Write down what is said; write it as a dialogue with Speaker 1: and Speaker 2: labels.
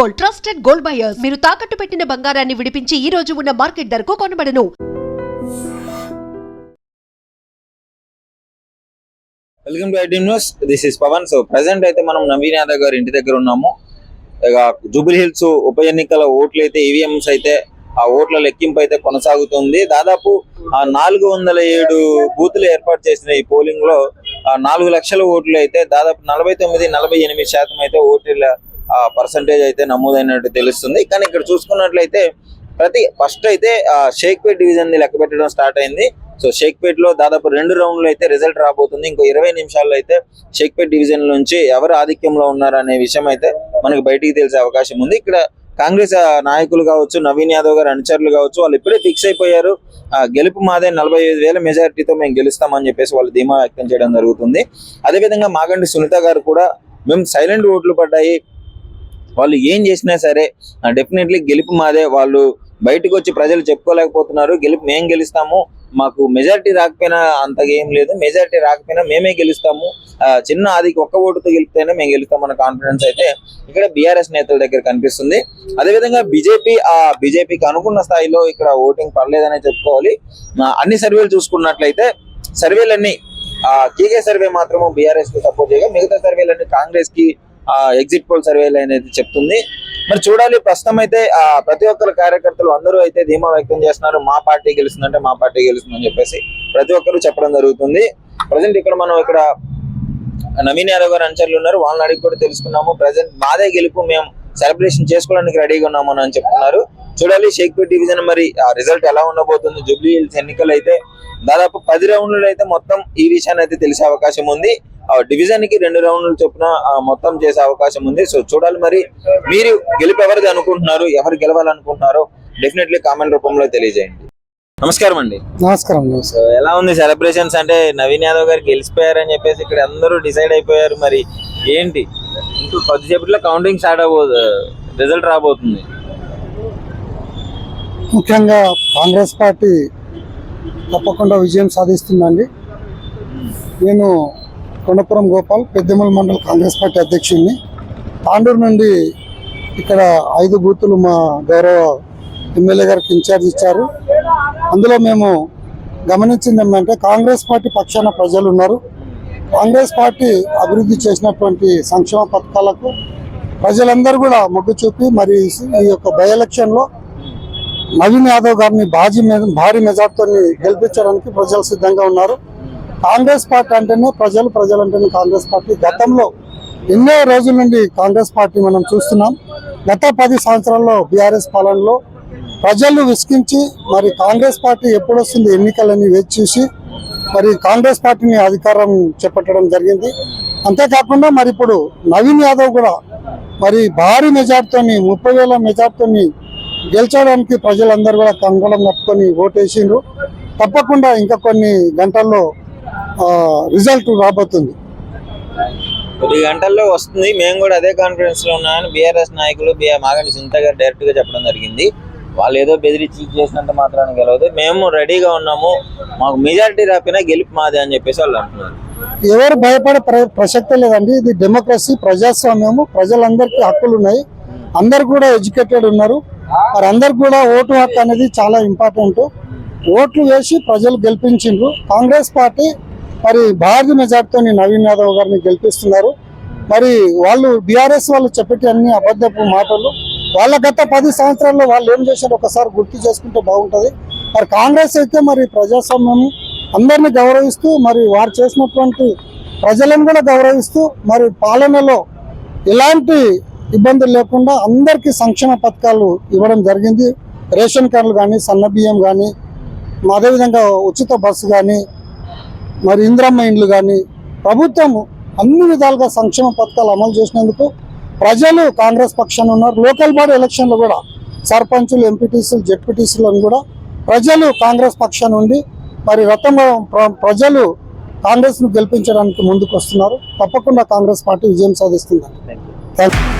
Speaker 1: Gold trusted gold buyers. మీరు తాకట్టు పెట్టిన బంగారాన్ని విడిపించి ఈ రోజు ఉన్న మార్కెట్ ధరకు కొనబడను.
Speaker 2: Welcome to IT news. This is Pavan. So present అయితే మనం నవీన్ యాదవ్ గారి ఇంటి దగ్గర ఉన్నాము. ఇక జూబిలీ హిల్స్ ఉప ఎన్నికల ఓట్లు అయితే ఈవీఎంస్ అయితే ఆ ఓట్ల లెక్కింపు అయితే కొనసాగుతుంది. దాదాపు ఆ నాలుగు వందల ఏడు బూతులు ఏర్పాటు చేసిన ఈ పోలింగ్లో నాలుగు లక్షల ఓట్లు అయితే దాదాపు నలభై తొమ్మిది నలభై ఎనిమిది శాతం అయితే ఓట్ల పర్సంటేజ్ అయితే నమోదైనట్టు తెలుస్తుంది. కానీ ఇక్కడ చూసుకున్నట్లయితే ప్రతి ఫస్ట్ అయితే షేక్పేట్ డివిజన్ని లెక్క పెట్టడం స్టార్ట్ అయింది. సో షేక్పేట్లో దాదాపు రెండు రౌండ్లు అయితే రిజల్ట్ రాబోతుంది. ఇంకో ఇరవై నిమిషాల్లో అయితే షేక్పేట్ డివిజన్ నుంచి ఎవరు ఆధిక్యంలో ఉన్నారు అనే విషయం అయితే మనకు బయటికి తెలిసే అవకాశం ఉంది. ఇక్కడ కాంగ్రెస్ నాయకులు కావచ్చు నవీన్ యాదవ్ గారు అనుచరులు కావచ్చు వాళ్ళు ఇప్పుడే ఫిక్స్ అయిపోయారు. గెలుపు మాదే నలభై ఐదు వేల మెజారిటీతో మేము గెలుస్తామని చెప్పేసి వాళ్ళు ధీమా వ్యక్తం చేయడం జరుగుతుంది. అదేవిధంగా మాగంటి సునీత గారు కూడా మేము సైలెంట్ ఓట్లు పడ్డాయి. వాళ్ళు ఏం చేసినా సరే డెఫినెట్లీ గెలుపు మాదే. వాళ్ళు బయటకు వచ్చి ప్రజలు చెప్పుకోలేకపోతున్నారు. గెలుపు మేము గెలుస్తాము. మాకు మెజారిటీ రాకపోయినా అంతగా ఏం లేదు. మెజారిటీ రాకపోయినా మేమే గెలుస్తాము. చిన్న ఆదికి ఒక్క ఓటుతో గెలిపితేనే మేము గెలుస్తామన్న కాన్ఫిడెన్స్ అయితే ఇక్కడ బీఆర్ఎస్ నేతల దగ్గర కనిపిస్తుంది. అదేవిధంగా బీజేపీ ఆ బీజేపీకి అనుకున్న స్థాయిలో ఇక్కడ ఓటింగ్ పడలేదనే చెప్పుకోవాలి. అన్ని సర్వేలు చూసుకున్నట్లయితే సర్వేలన్నీ ఆ కేకే సర్వే మాత్రము బీఆర్ఎస్కి సపోర్ట్ చేయగా మిగతా సర్వేలన్నీ కాంగ్రెస్కి ఎగ్జిట్ పోల్ సర్వేలు అనేది చెప్తుంది. మరి చూడాలి ప్రస్తుతం అయితే ప్రతి ఒక్కరు కార్యకర్తలు అందరూ అయితే ధీమా వ్యక్తం చేస్తున్నారు. మా పార్టీ గెలుస్తుందంటే మా పార్టీ గెలుస్తుందని చెప్పేసి ప్రతి ఒక్కరు చెప్పడం జరుగుతుంది. ప్రజెంట్ ఇక్కడ మనం ఇక్కడ నవీన్ యాదవ్ గారు అనుచరులు ఉన్నారు. వాళ్ళని అడిగి కూడా తెలుసుకున్నాము. ప్రజెంట్ మాదే గెలుపు మేము సెలబ్రేషన్ చేసుకోవడానికి రెడీగా ఉన్నాము అని చెప్తున్నారు. చూడాలి షేక్పేట్ డివిజన్ మరి ఆ రిజల్ట్ ఎలా ఉండబోతుంది? జూబ్లీ హిల్స్ ఎన్నికలు అయితే దాదాపు పది రౌండ్లు అయితే మొత్తం ఈ విషయాన్ని అయితే తెలిసే అవకాశం ఉంది. డివిజన్కి రెండు రౌండ్లు చొప్పున మొత్తం చేసే అవకాశం ఉంది. సో చూడాలి మరి. మీరు గెలుపు ఎవరిది అనుకుంటున్నారు? ఎవరు గెలవాలనుకుంటున్నారో డెఫినెట్లీ కామెంట్ రూపంలో తెలియజేయండి. నమస్కారం అండి.
Speaker 3: నమస్కారం
Speaker 2: సో ఎలా ఉంది సెలబ్రేషన్స్ అంటే నవీన్ యాదవ్ గారు గెలిచిపోయారని చెప్పేసి ఇక్కడ అందరూ డిసైడ్ అయిపోయారు మరి. ఏంటి? ఇంకో కొద్దిసేపట్లో కౌంటింగ్ స్టార్ట్ అవబోదు రిజల్ట్ రాబోతుంది.
Speaker 3: ముఖ్యంగా కాంగ్రెస్ పార్టీ తప్పకుండా విజయం సాధిస్తుందండి. నేను కొండపురం గోపాల్ పెద్దమల్ మండల్ కాంగ్రెస్ పార్టీ అధ్యక్షుడిని. తాండూరు నుండి ఇక్కడ ఐదు బూతులు మా గౌరవ ఎమ్మెల్యే గారికి ఇన్ఛార్జ్ ఇచ్చారు. అందులో మేము గమనించింది ఏంటంటే కాంగ్రెస్ పార్టీ పక్షాన ప్రజలు ఉన్నారు. కాంగ్రెస్ పార్టీ అభివృద్ధి చేసినటువంటి సంక్షేమ పథకాలకు ప్రజలందరూ కూడా మొగ్గు చూపి మరి ఈ యొక్క బై ఎలక్షన్లో నవీన్ యాదవ్ గారిని బాజీ మె- భారీ మెజార్టీతో గెలిపించడానికి ప్రజలు సిద్ధంగా ఉన్నారు. కాంగ్రెస్ పార్టీ అంటేనే ప్రజలు ప్రజలు అంటేనే కాంగ్రెస్ పార్టీ. గతంలో ఎన్నో రోజుల నుండి కాంగ్రెస్ పార్టీ మనం చూస్తున్నాం. గత పది సంవత్సరాల్లో బీఆర్ఎస్ పాలనలో ప్రజలు విసిగించి మరి కాంగ్రెస్ పార్టీ ఎప్పుడు వస్తుంది ఎన్నికలని వేచి చూసి మరి కాంగ్రెస్ పార్టీని అధికారం చేపట్టడం జరిగింది. అంతేకాకుండా మరి ఇప్పుడు నవీన్ యాదవ్ కూడా మరి భారీ మెజార్టీతోని ముప్పై వేల మెజార్టీతోని గెలిచడానికి ప్రజలందరూ కూడా కంగళం కట్టుకొని ఓటేసిండ్రు. తప్పకుండా ఇంకా కొన్ని గంటల్లో రిజల్ట్ రాబోతుంది.
Speaker 2: కొద్ది గంటల్లో వస్తుంది. మేము కూడా అదే కాన్ఫిడెన్స్లో ఉన్నామని బీఆర్ఎస్ నాయకులు బిఆర్ మాగంటి సునీత గారు డైరెక్ట్గా చెప్పడం జరిగింది. వాళ్ళు ఏదో బెదిరించి చేసినంత మాత్రాన్ని గెలవదు. మేము రెడీగా ఉన్నాము. మాకు మెజారిటీ రాకపోయినా గెలుపు మాదే అని చెప్పేసి వాళ్ళు అంటున్నారు.
Speaker 3: ఎవరు భయపడే ప్ర ప్రసక్తే లేదండి. ఇది డెమోక్రసీ ప్రజాస్వామ్యము ప్రజలందరికీ హక్కులు ఉన్నాయి. అందరు కూడా ఎడ్యుకేటెడ్ ఉన్నారు. మరి అందరు కూడా ఓటు హక్కు అనేది చాలా ఇంపార్టెంట్ ఓట్లు వేసి ప్రజలు గెలిపించిండ్రు. కాంగ్రెస్ పార్టీ మరి భారీ మెజార్టీతో నవీన్ యాదవ్ గారిని గెలిపిస్తున్నారు. మరి వాళ్ళు బీఆర్ఎస్ వాళ్ళు చెప్పేటి అన్ని అబద్ధపు మాటలు. వాళ్ళ గత పది సంవత్సరాల్లో వాళ్ళు ఏం చేశారో ఒకసారి గుర్తు చేసుకుంటే బాగుంటుంది. మరి కాంగ్రెస్ అయితే మరి ప్రజాస్వామ్యం అందరిని గౌరవిస్తూ మరి వారు చేసినటువంటి ప్రజలను కూడా గౌరవిస్తూ మరి పాలనలో ఎలాంటి ఇబ్బందులు లేకుండా అందరికీ సంక్షేమ పథకాలు ఇవ్వడం జరిగింది. రేషన్ కార్డులు కానీ సన్న బియ్యం కానీ అదేవిధంగా ఉచిత బస్సు కానీ మరి ఇంద్రమ్మ ఇండ్లు కానీ ప్రభుత్వం అన్ని విధాలుగా సంక్షేమ పథకాలు అమలు చేసినందుకు ప్రజలు కాంగ్రెస్ పక్షాన ఉన్నారు. లోకల్ బాడీ ఎలక్షన్లు కూడా సర్పంచులు ఎంపీటీసీలు జెడ్పీటీసీలను కూడా ప్రజలు కాంగ్రెస్ పక్షాన ఉండి మరి రతంలో ప్ర- ప్రజలు కాంగ్రెస్ను గెలిపించడానికి ముందుకు వస్తున్నారు తప్పకుండా కాంగ్రెస్ పార్టీ విజయం సాధిస్తుంది థ్యాంక్ యూ